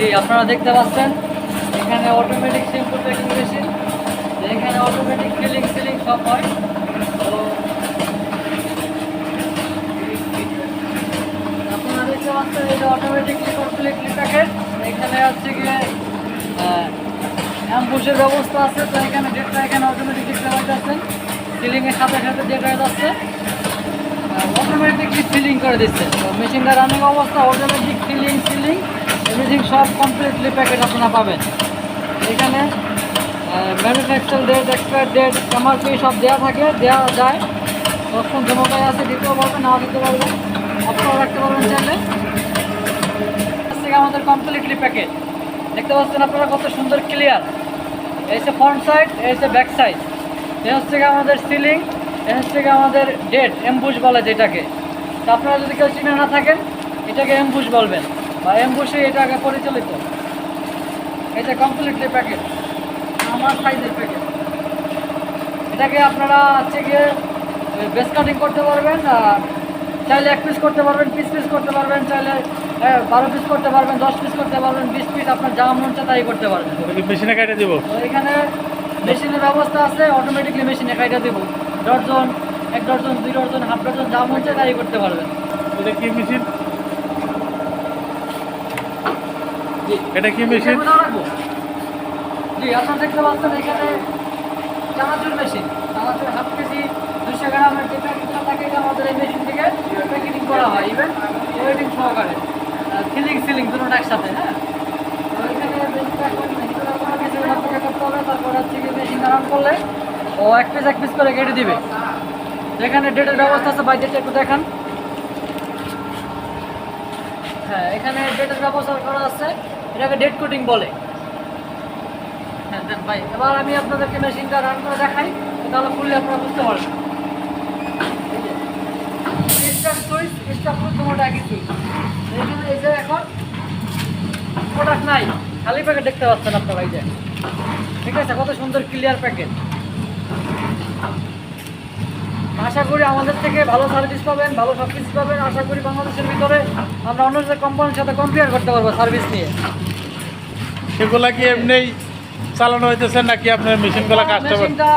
জি, আপনারা দেখতে পাচ্ছেন, এখানে অটোমেটিক শ্যাম্পু প্যাকিং মেশিন এখানে অটোমেটিক ফিলিং সিলিং সব হয়। তো আপনারা দেখতে পাচ্ছেন কমপ্লিটলি প্যাকেট এখানে হচ্ছে গিয়ে ব্যবস্থা আছে, তো এখানে ডেটটা এখানে অটোমেটিক সাথে সাথে ফিলিং করে দিচ্ছে। তো মেশিনটা রানিং অবস্থা অটোমেটিক ফিলিং সিলিং এভরিথিং সব কমপ্লিটলি প্যাকেট আপনারা পাবেন। এখানে manufacture date expire date MRP সব দেওয়া থাকে দেওয়া যায়। তখন জমাটাই আছে, দিতেও পারবেন, নাও দিতে পারবেন। আপনারাও রাখতে পারবেন চাইলে। থেকে আমাদের কমপ্লিটলি প্যাকেট দেখতে পাচ্ছেন আপনারা কত সুন্দর ক্লিয়ার হচ্ছে ফ্রন্ট সাইড হচ্ছে ব্যাক সাইড এ হচ্ছে গিয়ে আমাদের সিলিং এ হচ্ছে গিয়ে আমাদের ডেট এমবুশ বলে যেটাকে। তো আপনারা যদি কেউ চিনে না থাকেন, এটাকে এমবুশ বলবেন। বা এমবুশে এটা আগে পরিচালিত। এটা কমপ্লিটলি প্যাকেট আমার সাইজের প্যাকেট এটাকে আপনারা হচ্ছে গিয়ে বেস কাটিং করতে পারবেন আর চাইলে এক পিস করতে পারবেন পিস পিস করতে পারবেন চাইলে বারো পিস করতে পারবেন দশ পিস করতে পারবেন বিশ পিস আপনার যা মন তাই করতে পারবেন। মেশিনে কেটে দিব? এখানে মেশিনের ব্যবস্থা আছে অটোমেটিকলি মেশিনে কাইটা দেবো। ডর্জন এক ডর্জন দুই ডর্জন হাফ ডর্জন যা মন তাই করতে পারবেন। এটা কি মেশিন জি এটা কি মেশিন? জি, আপনারা দেখতে পাচ্ছেন এখানে চানাচুর মেশিন। চানাচুর হাফ কেজি দুশো গ্রামের যে প্যাকেটটা থাকে আমাদের এই মেশিন থেকে প্যাকেটিং করা হয় ইভেন ওয়েটিং সহকারে। সিলিং সিলিং দুটো একসাথে হ্যাঁ? করতে হবে, তারপর হচ্ছে মেশিন করলে ও এক পিস এক পিস করে কেটে দিবে। যেখানে ডেটের ব্যবস্থা আছে বাইরে একটু দেখান। হ্যাঁ এখানে ডেটের ব্যবস্থা করা আছে, এটাকে ডেট কোটিং বলে। হ্যাঁ ভাই, এবার আমি আপনাদেরকে মেশিনটা রান করে দেখাই, তাহলে খুললে আপনারা বুঝতে পারবেন। স্টার সুইচ স্টার সুইচ একই সুইচ এখানে এখন প্রোডাক্ট নাই, খালি প্যাকেট দেখতে পাচ্ছেন আপনারা, এই যে। ঠিক আছে, কত সুন্দর ক্লিয়ার প্যাকেট আশা করি আমাদের থেকে ভালো সার্ভিস পাবেন ভালো সব কিছু পাবেন। আশা করি বাংলাদেশের ভিতরে আমরা অন্য যে কোম্পানির সাথে কম্পেয়ার করতে পারব সার্ভিস নিয়ে। এগুলা কি এমনি চালানো হইতেছে নাকি আপনার মেশিনগুলা কাস্টমার মেশিনটা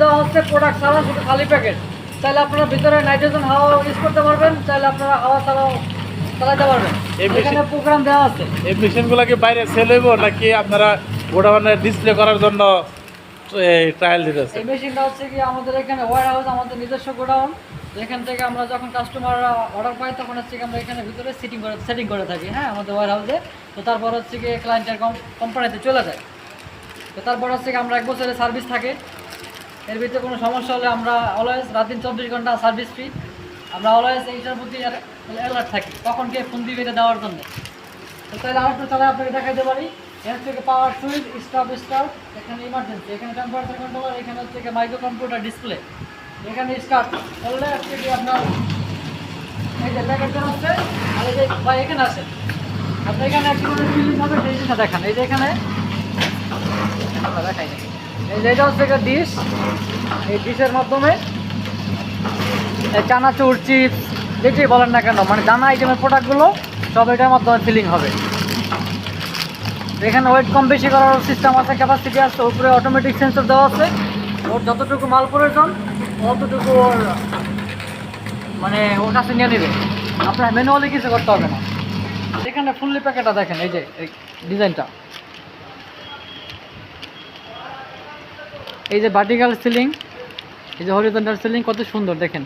দেওয়া হচ্ছে প্রোডাক্ট ছাড়া শুধু খালি প্যাকেট চাইলে আপনারা ভিতরে নাইট্রোজেন হাওয়া ইউজ করতে পারবেন চাইলে আপনারা হাওয়া ছাড়াও চালাতে পারবেন। এখানে প্রোগ্রাম দেওয়া আছে। এই মেশিনগুলা কি বাইরে সেল হইব নাকি আপনারা গোডাউনে ডিসপ্লে করার জন্য ট্রায়াল দিতেছে এই মেশিনটা হচ্ছে কি আমাদের এখানে ওয়ার হাউস আমাদের নিজস্ব গোডাউন। এখান থেকে আমরা যখন কাস্টমাররা অর্ডার পাই তখন হচ্ছে আমরা এখানে ভিতরে সিটিং করে সেটিং করে থাকি হ্যাঁ আমাদের ওয়ার হাউসে তো তারপর হচ্ছে কি ক্লায়েন্টের কোম্পানিতে চলে যায়। তো তারপর হচ্ছে কি আমরা এক বছরের সার্ভিস থাকে। এর ভিতরে কোনো সমস্যা হলে আমরা অলওয়েজ রাত দিন চব্বিশ ঘণ্টা সার্ভিস ফ্রি আমরা অলওয়েজ এইটার প্রতি অ্যালার্ট থাকি, কখন কে ফোন দিবে এটা দেওয়ার জন্য। তো তাহলে একটু তাহলে আপনাকে দেখাতে পারি। এখান থেকে পাওয়ার সুইচ স্টপ স্টার্ট এখানে ইমার্জেন্সি এখানে টেম্পারেচার কন্ট্রোলার এখানে হচ্ছে মাইক্রো কম্পিউটার ডিসপ্লে এখানে স্টার্ট করলে হচ্ছে কি আপনার এই যে প্যাকেট হচ্ছে, আর এই যে ভাই এখানে আছে। আপনি এখানে একটি ফিলিং হবে, সেই দেখান। এই যে এখানে, দেখাই। এই যে এটা হচ্ছে ডিশ এই ডিশের মাধ্যমে এই চানাচুর চিপস যেটি বলেন না কেন মানে দানা আইটেমের প্রোডাক্টগুলো সব এটার মাধ্যমে ফিলিং হবে। এখানে ওয়েট কম বেশি করার সিস্টেম আছে ক্যাপাসিটি আছে, উপরে অটোমেটিক সেন্সর দেওয়া আছে। ওর যতটুকু মাল প্রয়োজন, অতটুকু ওর মানে ওর কাছে নিয়ে নেবে। আপনার ম্যানুয়ালি কিছু করতে হবে না। এখানে ফুললি প্যাকেটটা দেখেন, এই যে, এই ডিজাইনটা এই যে ভার্টিক্যাল সিলিং এই যে হরিজন্টাল সিলিং কত সুন্দর, দেখেন।